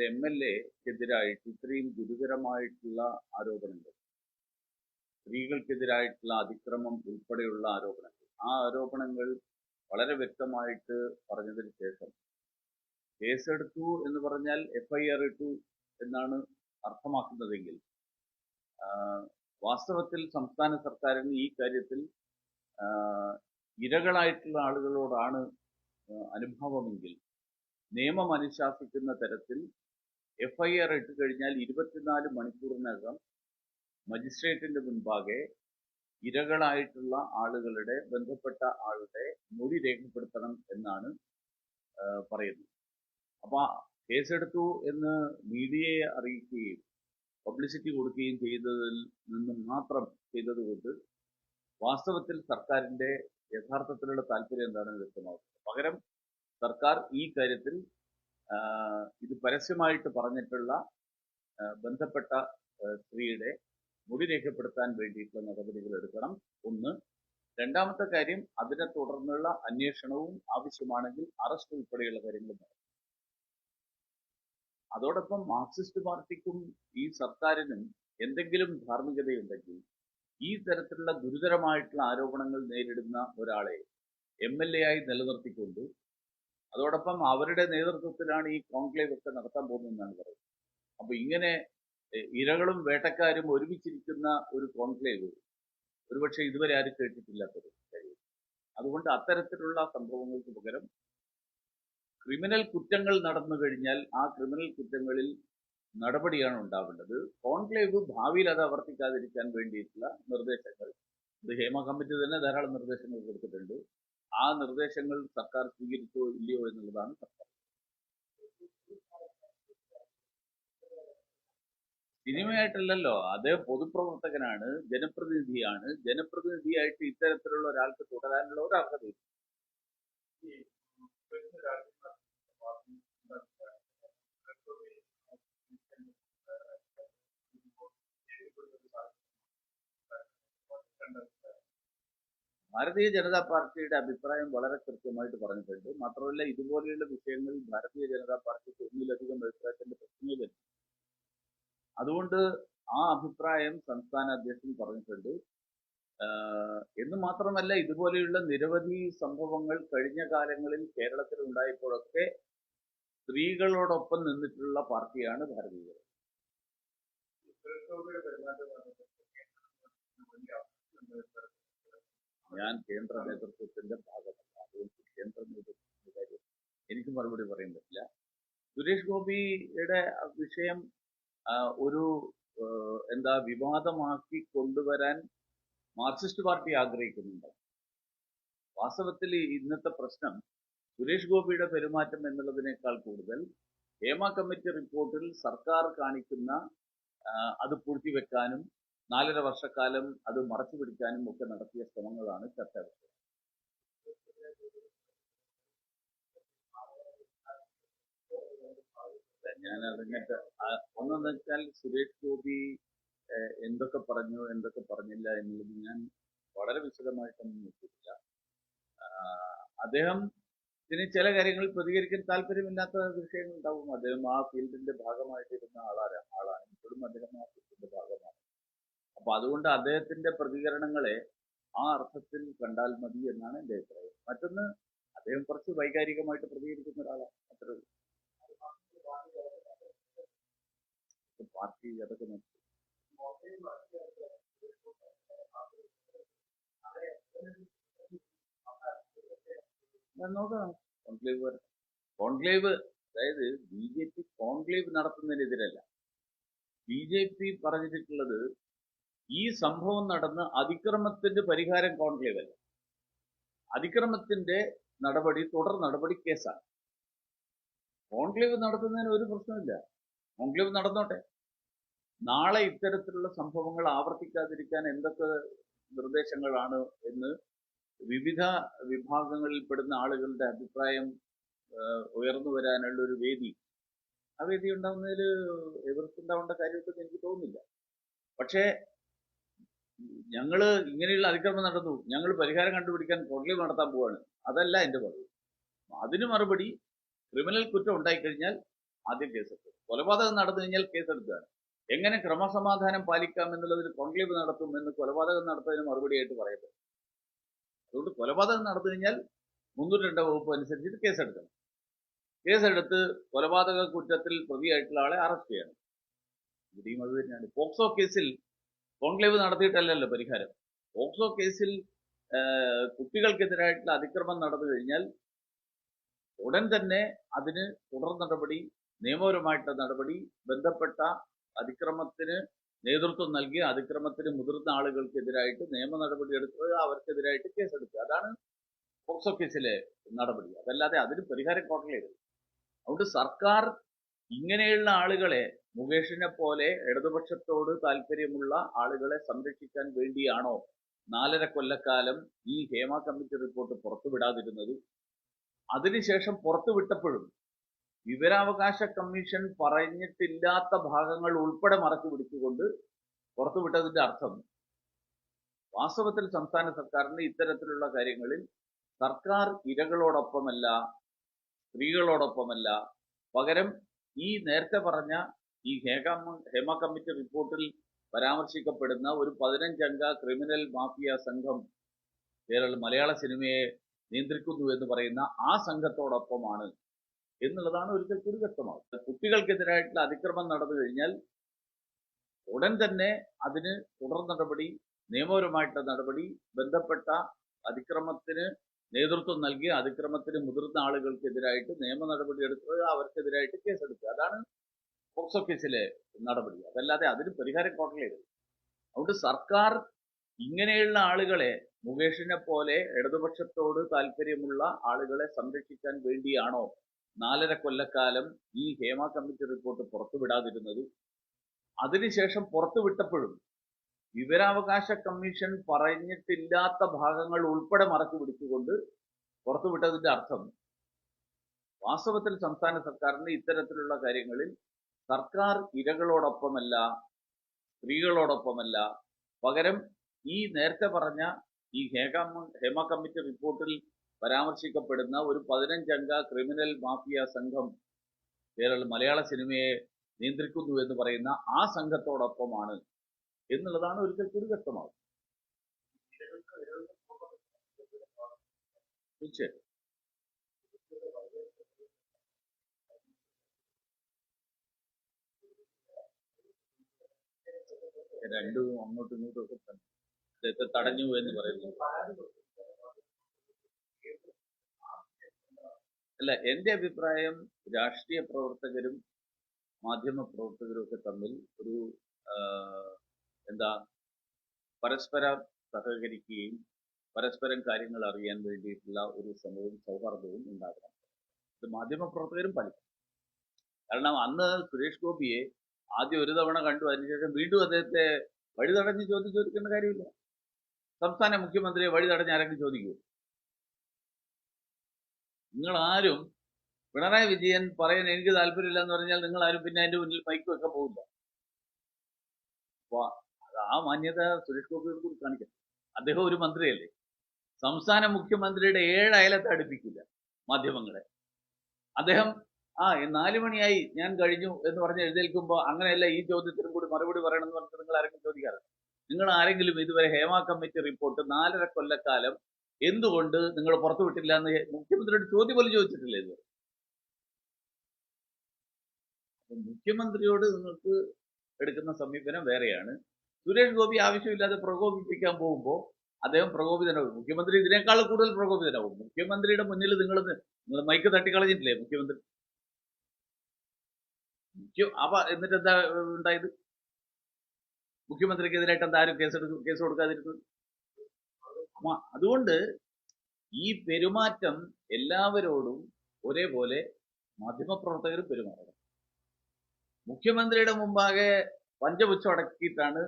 ഒരു M L എക്കെതിരായിട്ട് ഇത്രയും ഗുരുതരമായിട്ടുള്ള ആരോപണങ്ങൾ സ്ത്രീകൾക്കെതിരായിട്ടുള്ള അതിക്രമം ഉൾപ്പെടെയുള്ള ആരോപണങ്ങൾ. ആ ആരോപണങ്ങൾ വളരെ വ്യക്തമായിട്ട് പറഞ്ഞതിന് ശേഷം കേസെടുത്തു എന്ന് പറഞ്ഞാൽ എഫ്ഐആർ ഇട്ടു എന്നാണ് അർത്ഥമാക്കുന്നതെങ്കിൽ വാസ്തവത്തിൽ സംസ്ഥാന സർക്കാരിന് ഈ കാര്യത്തിൽ ഇരകളായിട്ടുള്ള ആളുകളോടാണ് അനുഭാവമെങ്കിൽ നിയമം അനുശാസിക്കുന്ന തരത്തിൽ എഫ്ഐആർ ഇട്ട് കഴിഞ്ഞാൽ ഇരുപത്തിനാല് മണിക്കൂറിനകം മജിസ്ട്രേറ്റിന്റെ മുൻപാകെ ഇരകളായിട്ടുള്ള ആളുകളുടെ ബന്ധപ്പെട്ട ആളുടെ മൊഴി രേഖപ്പെടുത്തണം എന്നാണ് പറയുന്നത്. അപ്പൊ ആ കേസെടുത്തു എന്ന് മീഡിയയെ അറിയിക്കുകയും പബ്ലിസിറ്റി കൊടുക്കുകയും ചെയ്തതിൽ നിന്നും മാത്രം ചെയ്തതുകൊണ്ട് വാസ്തവത്തിൽ സർക്കാരിന്റെ യഥാർത്ഥത്തിലുള്ള താല്പര്യം എന്താണെന്ന് വ്യക്തമാകുന്നത് പകരം സർക്കാർ ഈ കാര്യത്തിൽ ഇത് പരസ്യമായിട്ട് പറഞ്ഞിട്ടുള്ള ബന്ധപ്പെട്ട സ്ത്രീയുടെ മുടി രേഖപ്പെടുത്താൻ വേണ്ടിയിട്ടുള്ള നടപടികൾ എടുക്കണം. ഒന്ന് രണ്ടാമത്തെ കാര്യം അതിനെ തുടർന്നുള്ള അന്വേഷണവും ആവശ്യമാണെങ്കിൽ അറസ്റ്റ് ഉൾപ്പെടെയുള്ള കാര്യങ്ങൾ നടക്കും. അതോടൊപ്പം മാർക്സിസ്റ്റ് പാർട്ടിക്കും ഈ സർക്കാരിനും എന്തെങ്കിലും ധാർമ്മികതയുണ്ടെങ്കിൽ ഈ തരത്തിലുള്ള ഗുരുതരമായിട്ടുള്ള ആരോപണങ്ങൾ നേരിടുന്ന ഒരാളെ എം എൽ എ ആയി നിലനിർത്തിക്കൊണ്ട് അതോടൊപ്പം അവരുടെ നേതൃത്വത്തിലാണ് ഈ കോൺക്ലേവ് ഒക്കെ നടത്താൻ പോകുന്നതെന്നാണ് പറയുന്നത്. അപ്പൊ ഇങ്ങനെ ഇരകളും വേട്ടക്കാരും ഒരുമിച്ചിരിക്കുന്ന ഒരു കോൺക്ലേവ് ഒരുപക്ഷെ ഇതുവരെ ആരും കേട്ടിട്ടില്ലാത്തൊരു കാര്യം അതുകൊണ്ട് അത്തരത്തിലുള്ള സംഭവങ്ങൾക്ക് പകരം ക്രിമിനൽ കുറ്റങ്ങൾ നടന്നു കഴിഞ്ഞാൽ ആ ക്രിമിനൽ കുറ്റങ്ങളിൽ നടപടിയാണ് ഉണ്ടാവേണ്ടത്. കോൺക്ലേവ് ഭാവിയിൽ അത് ആവർത്തിക്കാതിരിക്കാൻ വേണ്ടിയിട്ടുള്ള നിർദ്ദേശങ്ങൾ. ഇത് ഹേമ കമ്മിറ്റി തന്നെ ധാരാളം നിർദ്ദേശങ്ങൾ കൊടുത്തിട്ടുണ്ട്. ആ നിർദ്ദേശങ്ങൾ സർക്കാർ സ്വീകരിച്ചോ ഇല്ലയോ എന്നുള്ളതാണ് സർക്കാർ സിനിമയായിട്ടല്ലല്ലോ അത് പൊതുപ്രവർത്തകനാണ് ജനപ്രതിനിധിയാണ്. ജനപ്രതിനിധിയായിട്ട് ഇത്തരത്തിലുള്ള ഒരാൾക്ക് തുടരാനുള്ള ഒരു അർഹതയില്ല ഭാരതീയ ജനതാ പാർട്ടിയുടെ അഭിപ്രായം വളരെ കൃത്യമായിട്ട് പറഞ്ഞിട്ടുണ്ട്. മാത്രമല്ല ഇതുപോലെയുള്ള വിഷയങ്ങളിൽ ഭാരതീയ ജനതാ പാർട്ടിക്ക് ഒന്നിലധികം അഭിപ്രായത്തിന്റെ പ്രശ്നമില്ല അതുകൊണ്ട് ആ അഭിപ്രായം സംസ്ഥാന അധ്യക്ഷൻ പറഞ്ഞിട്ടുണ്ട്. എന്ന് മാത്രമല്ല ഇതുപോലെയുള്ള നിരവധി സംഭവങ്ങൾ കഴിഞ്ഞ കാലങ്ങളിൽ കേരളത്തിൽ ഉണ്ടായപ്പോഴൊക്കെ സ്ത്രീകളോടൊപ്പം നിന്നിട്ടുള്ള പാർട്ടിയാണ് ഭാരതീയ ജനത ഞാൻ കേന്ദ്ര നേതൃത്വത്തിന്റെ ഭാഗമല്ല അതുകൊണ്ട് കേന്ദ്ര നേതൃത്വത്തിന്റെ കാര്യം എനിക്ക് മറുപടി പറയാൻ പറ്റില്ല. സുരേഷ് ഗോപിയുടെ വിഷയം ഒരു എന്താ വിവാദമാക്കി കൊണ്ടുവരാൻ മാർക്സിസ്റ്റ് പാർട്ടി ആഗ്രഹിക്കുന്നുണ്ട്. വാസ്തവത്തിൽ ഇന്നത്തെ പ്രശ്നം സുരേഷ് ഗോപിയുടെ പെരുമാറ്റം എന്നുള്ളതിനേക്കാൾ കൂടുതൽ ഹേമ കമ്മിറ്റി റിപ്പോർട്ടിൽ സർക്കാർ കാണിക്കുന്ന അത് പൂഴ്ത്തിവെക്കാനും നാലര വർഷക്കാലം അത് മറച്ചു പിടിക്കാനും ഒക്കെ നടത്തിയ ശ്രമങ്ങളാണ് ചർച്ച വിഷയം. ഞാൻ ആ- ഒന്നെന്ന് വെച്ചാൽ സുരേഷ് ഗോപി എന്തൊക്കെ പറഞ്ഞു എന്തൊക്കെ പറഞ്ഞില്ല എന്നുള്ളത് ഞാൻ വളരെ വിശദമായിട്ടൊന്നും നോക്കിയിട്ടില്ല. അദ്ദേഹം ഇതിന് ചില കാര്യങ്ങൾ പ്രതികരിക്കാൻ താല്പര്യമില്ലാത്ത വിഷയങ്ങൾ ഉണ്ടാവും അദ്ദേഹം ആ ഫീൽഡിന്റെ ഭാഗമായിട്ടിരുന്ന ആളാണ് ആളാണ്. ഇപ്പോഴും അദ്ദേഹം ആ ഫീൽഡിന്റെ ഭാഗമാണ്. അപ്പൊ അതുകൊണ്ട് അദ്ദേഹത്തിന്റെ പ്രതികരണങ്ങളെ ആ അർത്ഥത്തിൽ കണ്ടാൽ മതി എന്നാണ് എന്റെ അഭിപ്രായം. മറ്റൊന്ന് അദ്ദേഹം കുറച്ച് വൈകാരികമായിട്ട് പ്രതികരിക്കുന്ന ഒരാളാണ് അത്രേ. പാർട്ടി അതൊക്കെ നോക്കി. നോക്കാം. കോൺക്ലേവ്. കോൺക്ലേവ് അതായത് ബി ജെ പി കോൺക്ലേവ് നടത്തുന്നതിനെതിരല്ല. ബി ജെ പി പറഞ്ഞിട്ടുള്ളത് ഈ സംഭവം നടന്ന് അതിക്രമത്തിന്റെ പരിഹാരം കോൺക്ലേവ് അല്ല അതിക്രമത്തിന്റെ നടപടി തുടർ നടപടി കേസാണ്. കോൺക്ലേവ് നടത്തുന്നതിന് ഒരു പ്രശ്നമില്ല കോൺക്ലേവ് നടന്നോട്ടെ. നാളെ ഇത്തരത്തിലുള്ള സംഭവങ്ങൾ ആവർത്തിക്കാതിരിക്കാൻ എന്തൊക്കെ നിർദ്ദേശങ്ങളാണ് എന്ന് വിവിധ വിഭാഗങ്ങളിൽ വിഭാഗങ്ങളിൽപ്പെടുന്ന ആളുകളുടെ അഭിപ്രായം ഉയർന്നു വരാനുള്ള ഒരു വേദി. ആ വേദി ഉണ്ടാവുന്നതിൽ എതിർപ്പുണ്ടാവേണ്ട കാര്യമൊക്കെ എനിക്ക് തോന്നുന്നില്ല. പക്ഷേ ഞങ്ങൾ ഇങ്ങനെയുള്ള അതിക്രമം നടന്നു. ഞങ്ങൾ പരിഹാരം കണ്ടുപിടിക്കാൻ കോടതി നടത്താൻ പോവാണ്. അതല്ല എന്റെ മറുപടി അതിന് മറുപടി ക്രിമിനൽ കുറ്റം ഉണ്ടായിക്കഴിഞ്ഞാൽ ആദ്യം കേസെടുക്കും. കൊലപാതകം നടന്നു കഴിഞ്ഞാൽ കേസെടുക്കുകയാണ്. എങ്ങനെ ക്രമസമാധാനം പാലിക്കാം എന്നുള്ളതിൽ കോൺക്ലേവ് നടത്തും എന്ന് കൊലപാതകം നടത്തുന്നതിന് മറുപടിയായിട്ട് പറയപ്പെടും അതുകൊണ്ട് കൊലപാതകം നടന്നു കഴിഞ്ഞാൽ മുന്നൂറ്റി രണ്ട് വകുപ്പ് അനുസരിച്ചിട്ട് കേസെടുക്കണം. കേസെടുത്ത് കൊലപാതക കുറ്റത്തിൽ പ്രതിയായിട്ടുള്ള ആളെ അറസ്റ്റ് ചെയ്യണം. ഇവിടെയും അത് തന്നെയാണ്. പോക്സോ കേസിൽ കോൺക്ലേവ് നടത്തിയിട്ടല്ലല്ലോ പരിഹാരം. ഓക്സോ കേസിൽ കുട്ടികൾക്കെതിരായിട്ടുള്ള അതിക്രമം നടന്നു കഴിഞ്ഞാൽ ഉടൻ തന്നെ അതിന് തുടർ നടപടി നിയമപരമായിട്ടുള്ള നടപടി ബന്ധപ്പെട്ട അതിക്രമത്തിന് നേതൃത്വം നൽകിയ അതിക്രമത്തിന് മുതിർന്ന ആളുകൾക്കെതിരായിട്ട് നിയമ നടപടി എടുക്കുക അവർക്കെതിരായിട്ട് കേസെടുക്കുക. അതാണ് പോക്സോ കേസിലെ നടപടി. അതല്ലാതെ അതിന് പരിഹാരം കോട്ടలేదు അതുകൊണ്ട് സർക്കാർ ഇങ്ങനെയുള്ള ആളുകളെ മുകേഷിനെ പോലെ ഇടതുപക്ഷത്തോട് താല്പര്യമുള്ള ആളുകളെ സംരക്ഷിക്കാൻ വേണ്ടിയാണോ നാലര കൊല്ലക്കാലം ഈ ഹേമ കമ്മിറ്റി റിപ്പോർട്ട് പുറത്തുവിടാതിരുന്നത്? അതിനുശേഷം പുറത്തുവിട്ടപ്പോഴും വിവരാവകാശ കമ്മീഷൻ പറഞ്ഞിട്ടില്ലാത്ത ഭാഗങ്ങൾ ഉൾപ്പെടെ മറച്ചു പിടിച്ചുകൊണ്ട് പുറത്തുവിട്ടതിന്റെ അർത്ഥം വാസ്തവത്തിൽ സംസ്ഥാന സർക്കാരിന് ഇത്തരത്തിലുള്ള കാര്യങ്ങളിൽ സർക്കാർ ഇരകളോടൊപ്പമല്ല സ്ത്രീകളോടൊപ്പമല്ല. പകരം ഈ നേരത്തെ പറഞ്ഞ ഈ ഹേമ ഹേമ കമ്മിറ്റി റിപ്പോർട്ടിൽ പരാമർശിക്കപ്പെടുന്ന ഒരു പതിനഞ്ചംഗ ക്രിമിനൽ മാഫിയ സംഘം കേരള മലയാള സിനിമയെ നിയന്ത്രിക്കുന്നു എന്ന് പറയുന്ന ആ സംഘത്തോടൊപ്പമാണ് എന്നുള്ളതാണ് ഒരിക്കൽ കൂടി വ്യക്തമാകുന്നത് കുട്ടികൾക്കെതിരായിട്ടുള്ള അതിക്രമം നടന്നു കഴിഞ്ഞാൽ ഉടൻ തന്നെ അതിന് തുടർ നടപടി നിയമപരമായിട്ടുള്ള നടപടി ബന്ധപ്പെട്ട അതിക്രമത്തിന് നേതൃത്വം നൽകിയ അതിക്രമത്തിന് മുതിർന്ന ആളുകൾക്കെതിരായിട്ട് നിയമ നടപടി എടുക്കുക അവർക്കെതിരായിട്ട് കേസെടുക്കുക. അതാണ് പോക്സോ ഓഫീസിലെ നടപടി. അതല്ലാതെ അതിന് പരിഹാരം കോട്ടలేదు അതുകൊണ്ട് സർക്കാർ ഇങ്ങനെയുള്ള ആളുകളെ മുകേഷിനെ പോലെ ഇടതുപക്ഷത്തോട് താല്പര്യമുള്ള ആളുകളെ സംരക്ഷിക്കാൻ വേണ്ടിയാണോ നാലര കൊല്ലക്കാലം ഈ ഹേമ കമ്മിറ്റി റിപ്പോർട്ട് പുറത്തുവിടാതിരുന്നത്? അതിനുശേഷം പുറത്തുവിട്ടപ്പോഴും വിവരാവകാശ കമ്മീഷൻ പറഞ്ഞിട്ടില്ലാത്ത ഭാഗങ്ങൾ ഉൾപ്പെടെ മറച്ചു പിടിച്ചുകൊണ്ട് പുറത്തുവിട്ടതിന്റെ അർത്ഥം വാസ്തവത്തിൽ സംസ്ഥാന സർക്കാരിന് ഇത്തരത്തിലുള്ള കാര്യങ്ങളിൽ സർക്കാർ ഇരകളോടൊപ്പമല്ല സ്ത്രീകളോടൊപ്പമല്ല. പകരം ഈ നേരത്തെ പറഞ്ഞ ഈ ഹേമ ഹേമ കമ്മിറ്റി റിപ്പോർട്ടിൽ പരാമർശിക്കപ്പെടുന്ന ഒരു പതിനഞ്ചംഗ ക്രിമിനൽ മാഫിയ സംഘം കേരള മലയാള സിനിമയെ നിയന്ത്രിക്കുന്നു എന്ന് പറയുന്ന ആ സംഘത്തോടൊപ്പമാണ് എന്നുള്ളതാണ് ഒരിക്കൽ കൂടി വ്യക്തമാകുന്നത് തീർച്ചയായിട്ടും. രണ്ടും അങ്ങോട്ടും ഇങ്ങോട്ടും ഒക്കെ. ഇതൊക്കെ തടഞ്ഞു എന്ന് പറയുന്നു. അല്ല എന്റെ അഭിപ്രായം രാഷ്ട്രീയ പ്രവർത്തകരും മാധ്യമ പ്രവർത്തകരും ഒക്കെ തമ്മിൽ ഒരു എന്താ പരസ്പരം സഹകരിക്കുകയും പരസ്പരം കാര്യങ്ങൾ അറിയാൻ വേണ്ടിയിട്ടുള്ള ഒരു സമയവും സൗഹാർദ്ദവും ഉണ്ടാകണം. ഇത് മാധ്യമ പ്രവർത്തകരും പാലിക്കും കാരണം അന്ന് സുരേഷ് ഗോപിയെ ആദ്യം ഒരു തവണ കണ്ടു അതിനുശേഷം വീണ്ടും അദ്ദേഹത്തെ വഴി തടഞ്ഞ് ചോദ്യം ചോദിക്കേണ്ട കാര്യമില്ല. സംസ്ഥാന മുഖ്യമന്ത്രിയെ വഴി തടഞ്ഞ് ആരെങ്കിലും ചോദിക്കൂ നിങ്ങൾ ആരും പിണറായി വിജയൻ പറയാൻ എനിക്ക് താല്പര്യമില്ല എന്ന് പറഞ്ഞാൽ നിങ്ങൾ ആരും പിന്നെ അതിന്റെ മുന്നിൽ മൈക്ക് വെക്കാൻ പോകില്ല അപ്പൊ ആ മാന്യത സുരേഷ് ഗോപിയോട് കൂടി കാണിക്കണം അദ്ദേഹം ഒരു മന്ത്രിയല്ലേ. സംസ്ഥാന മുഖ്യമന്ത്രിയുടെ ഏഴ് അയലത്തെ അടുപ്പിക്കില്ല മാധ്യമങ്ങളെ. അദ്ദേഹം ആ നാലു മണിയായി ഞാൻ കഴിഞ്ഞു എന്ന് പറഞ്ഞ് എഴുന്നേൽക്കുമ്പോൾ അങ്ങനെയല്ല ഈ ചോദ്യത്തിനും കൂടി മറുപടി പറയണം എന്ന് പറഞ്ഞിട്ട് നിങ്ങൾ ആരെങ്കിലും ചോദിക്കാറ് നിങ്ങൾ ആരെങ്കിലും ഇതുവരെ ഹേമ കമ്മിറ്റി റിപ്പോർട്ട് നാലര കൊല്ലക്കാലം എന്തുകൊണ്ട് നിങ്ങൾ പുറത്തുവിട്ടില്ല എന്ന് മുഖ്യമന്ത്രിയുടെ ചോദ്യം പോലും ചോദിച്ചിട്ടില്ല ഇതുവരെ? മുഖ്യമന്ത്രിയോട് നിങ്ങൾക്ക് എടുക്കുന്ന സമീപനം വേറെയാണ്. സുരേഷ് ഗോപി ആവശ്യമില്ലാതെ പ്രകോപിപ്പിക്കാൻ പോകുമ്പോൾ അദ്ദേഹം പ്രകോപിതനാവും മുഖ്യമന്ത്രി ഇതിനേക്കാൾ കൂടുതൽ പ്രകോപിതനാവും മുഖ്യമന്ത്രിയുടെ മുന്നിൽ നിങ്ങൾ നിങ്ങൾ മൈക്ക് തട്ടിക്കളഞ്ഞിട്ടില്ലേ മുഖ്യമന്ത്രി? മുഖ്യ അപ്പൊ എന്നിട്ട് എന്താ ഉണ്ടായത്? മുഖ്യമന്ത്രിക്കെതിരായിട്ട് എന്താ ആരും കേസെടുക്കും കേസ് കൊടുക്കാതിരുന്നത്? അതുകൊണ്ട് ഈ പെരുമാറ്റം എല്ലാവരോടും ഒരേപോലെ മാധ്യമപ്രവർത്തകരും പെരുമാറണം. മുഖ്യമന്ത്രിയുടെ മുമ്പാകെ പഞ്ചപുച്ഛം അടക്കിയിട്ടാണ്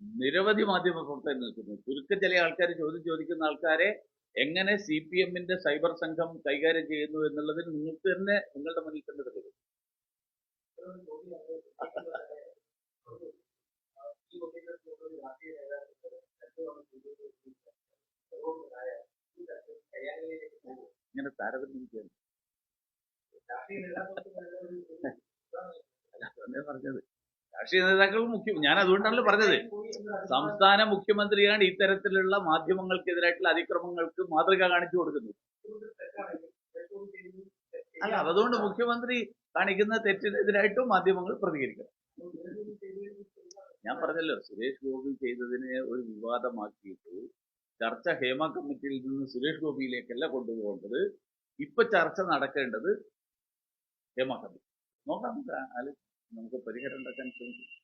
നിരവധി മാധ്യമപ്രവർത്തകർ നിൽക്കുന്നത്. ചുരുക്കം ചില ആൾക്കാർ ചോദ്യം ചോദിക്കുന്ന ആൾക്കാരെ എങ്ങനെ സി പി എമ്മിന്റെ സൈബർ സംഘം കൈകാര്യം ചെയ്യുന്നു എന്നുള്ളതിൽ നിങ്ങൾക്ക് തന്നെ നിങ്ങളുടെ മുന്നിൽ തന്നെ തെളിവ് ഇങ്ങനെ താരതമ്യം പറഞ്ഞത്? രാഷ്ട്രീയ നേതാക്കൾ മുഖ്യം ഞാൻ അതുകൊണ്ടാണല്ലോ പറഞ്ഞത്. സംസ്ഥാന മുഖ്യമന്ത്രിയാണ് ഇത്തരത്തിലുള്ള മാധ്യമങ്ങൾക്കെതിരായിട്ടുള്ള അതിക്രമങ്ങൾക്ക് മാതൃക കാണിച്ചു കൊടുക്കുന്നത്. അല്ല അതുകൊണ്ട് മുഖ്യമന്ത്രി കാണിക്കുന്ന തെറ്റിനെതിരായിട്ടും മാധ്യമങ്ങൾ പ്രതികരിക്കണം. ഞാൻ പറഞ്ഞല്ലോ സുരേഷ് ഗോപി ചെയ്തതിനെ ഒരു വിവാദമാക്കിയിട്ട് ചർച്ച ഹേമ കമ്മിറ്റിയിൽ നിന്ന് സുരേഷ് ഗോപിയിലേക്കല്ല കൊണ്ടുപോകേണ്ടത്. ഇപ്പൊ ചർച്ച നടക്കേണ്ടത് ഹേമ കമ്മിറ്റി. നോക്കാം നമുക്ക് പരിഹാരം ഉണ്ടാക്കാൻ ശ്രമിക്കും.